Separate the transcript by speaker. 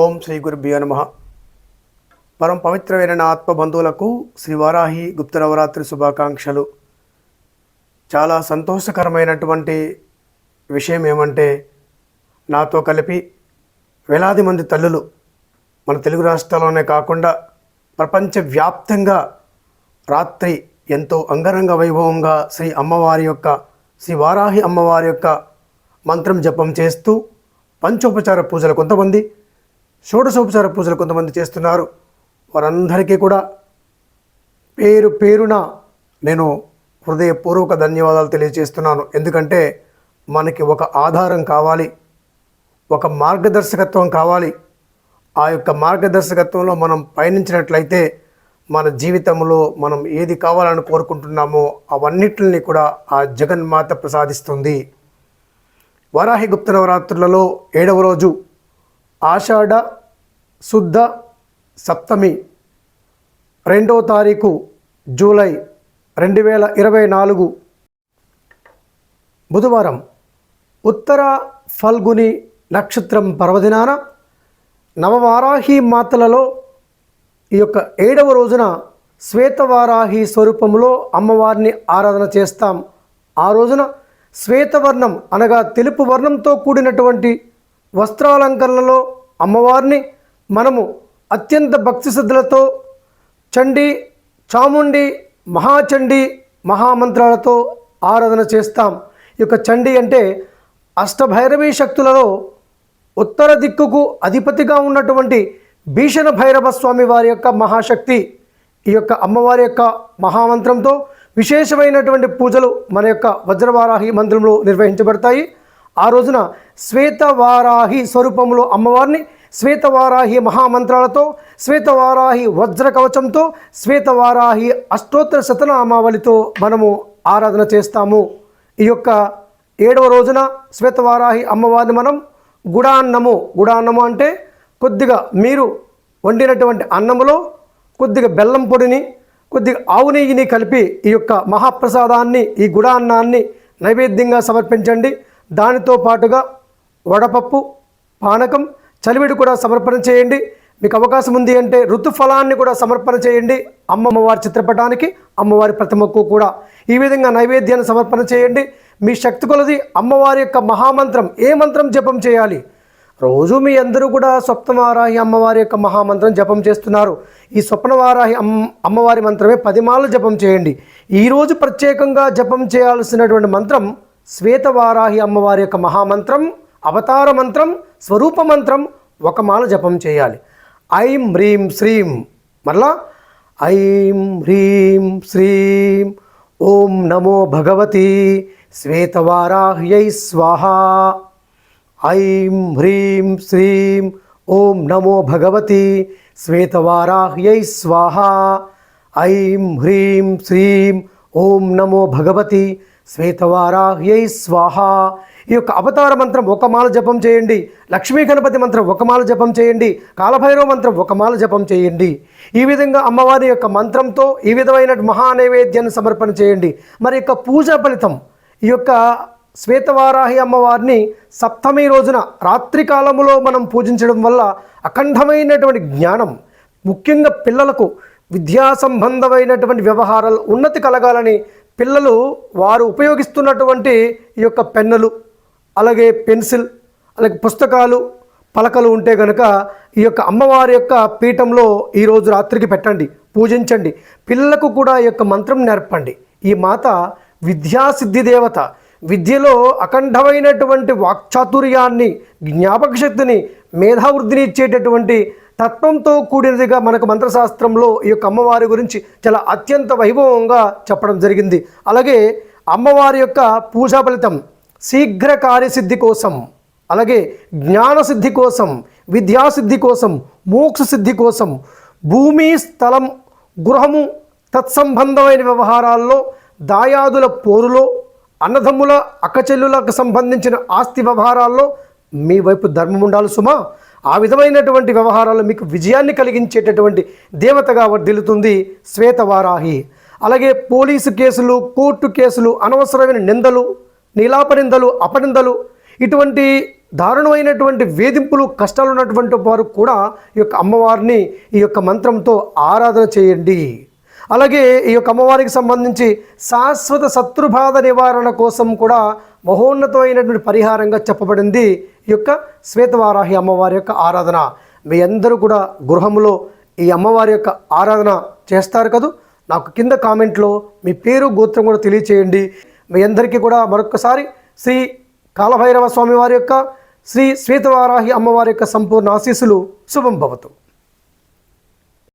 Speaker 1: ఓం శ్రీ గురుభ్యో నమ. పరం పవిత్రమైన నా ఆత్మ బంధువులకు శ్రీ వారాహి గుప్త నవరాత్రి శుభాకాంక్షలు. చాలా సంతోషకరమైనటువంటి విషయం ఏమంటే నాతో కలిపి వేలాది మంది తల్లులు మన తెలుగు రాష్ట్రాల్లోనే కాకుండా ప్రపంచవ్యాప్తంగా రాత్రి ఎంతో అంగరంగ వైభవంగా శ్రీ అమ్మవారి యొక్క శ్రీ వారాహి అమ్మవారి యొక్క మంత్రం జపం చేస్తూ పంచోపచార పూజలు కొంతమంది షోడశోపచార పూజలు కొంతమంది చేస్తున్నారు. వారందరికీ కూడా పేరు పేరున నేను హృదయపూర్వక ధన్యవాదాలు తెలియజేస్తున్నాను. ఎందుకంటే మనకి ఒక ఆధారం కావాలి ఒక మార్గదర్శకత్వం కావాలి. ఆ యొక్క మార్గదర్శకత్వంలో మనం పయనించినట్లయితే మన జీవితంలో మనం ఏది కావాలని కోరుకుంటున్నామో అవన్నిటిని కూడా ఆ జగన్మాత ప్రసాదిస్తుంది. వరాహి గుప్త నవరాత్రులలో ఏడవ రోజు ఆషాఢ శుద్ధ సప్తమి రెండవ తారీఖు జూలై రెండు వేల ఇరవై నాలుగు. బుధవారం ఉత్తర ఫల్గుని నక్షత్రం పర్వదినాన నవవారాహి మాతలలో ఈ యొక్క ఏడవ రోజున శ్వేతవారాహి స్వరూపంలో అమ్మవారిని ఆరాధన చేస్తాం. ఆ రోజున శ్వేతవర్ణం అనగా తెలుపు వర్ణంతో కూడినటువంటి వస్త్రాలంకరణలో అమ్మవారిని మనము అత్యంత భక్తి శ్రద్ధలతో చండి చాముండి మహాచండి మహామంత్రాలతో ఆరాధన చేస్తాం. ఈ యొక్క చండి అంటే అష్టభైరవీ శక్తులలో ఉత్తర దిక్కుకు అధిపతిగా ఉన్నటువంటి భీషణ భైరవ స్వామి వారి యొక్క మహాశక్తి ఈ యొక్క అమ్మవారి యొక్క మహామంత్రంతో విశేషమైనటువంటి పూజలు మన యొక్క వజ్రవారాహి మందిరంలో నిర్వహించబడతాయి. ఆ రోజున శ్వేతవారాహి స్వరూపంలో అమ్మవారిని శ్వేతవారాహి మహామంత్రాలతో శ్వేతవారాహి వజ్ర కవచంతో శ్వేతవారాహి అష్టోత్తర శతనామావళితో మనము ఆరాధన చేస్తాము. ఈ యొక్క ఏడవ రోజున శ్వేతవారాహి అమ్మవారిని మనం గుడాన్నము గుడాన్నము అంటే కొద్దిగా మీరు వండినటువంటి అన్నములో కొద్దిగా బెల్లం పొడిని కొద్దిగా ఆవు నెయ్యిని కలిపి ఈ యొక్క మహాప్రసాదాన్ని ఈ గుడాన్నాన్ని నైవేద్యంగా సమర్పించండి. దానితో పాటుగా వడపప్పు పానకం చలివిడి కూడా సమర్పణ చేయండి. మీకు అవకాశం ఉంది అంటే ఋతుఫలాన్ని కూడా సమర్పణ చేయండి. అమ్మమ్మవారి చిత్రపటానికి అమ్మవారి ప్రతిమకు కూడా. ఈ విధంగా నైవేద్యాన్ని సమర్పణ చేయండి. మీ శక్తి కొలది అమ్మవారి యొక్క మహామంత్రం. ఏ మంత్రం జపం చేయాలి? రోజు మీ అందరూ కూడా స్వప్నవారాహి అమ్మవారి యొక్క మహామంత్రం జపం చేస్తున్నారు. ఈ స్వప్నవారాహి అమ్మ అమ్మవారి మంత్రమే పదిమాలు జపం చేయండి. ఈరోజు ప్రత్యేకంగా జపం చేయాల్సినటువంటి మంత్రం శ్వేతవారాహి అమ్మవారి యొక్క మహామంత్రం అవతార మంత్రం స్వరూప మంత్రం ఒక మాల జపం చేయాలి. ఐం హ్రీం శ్రీం మరలా ఐం హ్రీం శ్రీం ఓం నమో భగవతి శ్వేతవారాహ్యై స్వాహ. ఐం హ్రీం శ్రీం ఓం నమో భగవతి శ్వేతవారాహ్యై స్వాహ. ఐం హ్రీం శ్రీం ఓం నమో భగవతి శ్వేతవారాహ్యై స్వాహ. ఈ యొక్క అవతార మంత్రం ఒక మాల జపం చేయండి. లక్ష్మీ గణపతి మంత్రం ఒక మాల జపం చేయండి. కాలభైరవ మంత్రం ఒక మాల జపం చేయండి. ఈ విధంగా అమ్మవారి యొక్క మంత్రంతో ఈ విధమైన మహా నైవేద్యాన్ని సమర్పణ చేయండి. మరి యొక్క పూజా ఫలితం ఈ యొక్క శ్వేతవారాహి అమ్మవారిని సప్తమి రోజున రాత్రి కాలములో మనం పూజించడం వల్ల అఖండమైనటువంటి జ్ఞానం ముఖ్యంగా పిల్లలకు విద్యా సంబంధమైనటువంటి వ్యవహారాలు ఉన్నతి కలగాలని పిల్లలు వారు ఉపయోగిస్తున్నటువంటి ఈ యొక్క పెన్నులు అలాగే పెన్సిల్ అలాగే పుస్తకాలు పలకలు ఉంటే కనుక ఈ యొక్క అమ్మవారి యొక్క పీఠంలో ఈరోజు రాత్రికి పెట్టండి పూజించండి. పిల్లలకు కూడా ఈ యొక్క మంత్రం నేర్పండి. ఈ మాత విద్యాసిద్ధి దేవత. విద్యలో అఖండమైనటువంటి వాక్చాతుర్యాన్ని జ్ఞాపక శక్తిని మేధావృద్ధిని ఇచ్చేటటువంటి తత్వంతో కూడినదిగా మనకు మంత్రశాస్త్రంలో ఈ యొక్క అమ్మవారి గురించి చాలా అత్యంత వైభవంగా చెప్పడం జరిగింది. అలాగే అమ్మవారి యొక్క పూజా ఫలితం శీఘ్ర కార్యసిద్ధి కోసం అలాగే జ్ఞానసిద్ధి కోసం విద్యాసిద్ధి కోసం మోక్ష సిద్ధి కోసం భూమి స్థలం గృహము తత్సంబంధమైన వ్యవహారాల్లో దాయాదుల పోరులో అన్నదమ్ముల అక్కచెల్లులకు సంబంధించిన ఆస్తి వ్యవహారాల్లో మీ వైపు ధర్మం ఉండాలి సుమా. ఆ విధమైనటువంటి వ్యవహారాలు మీకు విజయాన్ని కలిగించేటటువంటి దేవతగా వర్ధిల్లుతుంది శ్వేతవారాహి. అలాగే పోలీసు కేసులు కోర్టు కేసులు అనవసరమైన నిందలు నీలాపనిందలు అపనిందలు ఇటువంటి దారుణమైనటువంటి వేధింపులు కష్టాలు ఉన్నటువంటి వారు కూడా ఈ యొక్క అమ్మవారిని ఈ యొక్క మంత్రంతో ఆరాధన చేయండి. అలాగే ఈ యొక్క అమ్మవారికి సంబంధించి శాశ్వత శత్రుబాధ నివారణ కోసం కూడా మహోన్నతమైనటువంటి పరిహారంగా చెప్పబడింది ఈ యొక్క శ్వేతవారాహి అమ్మవారి యొక్క ఆరాధన. మీ అందరూ కూడా గృహంలో ఈ అమ్మవారి యొక్క ఆరాధన చేస్తారు కదూ? నాకు కింద కామెంట్లో మీ పేరు గోత్రం కూడా తెలియచేయండి. మీ అందరికీ కూడా మరొకసారి శ్రీ కాలభైరవ స్వామి వారి యొక్క శ్రీ శ్వేతవారాహి అమ్మవారి యొక్క సంపూర్ణ ఆశీస్సులు. శుభం భవతు.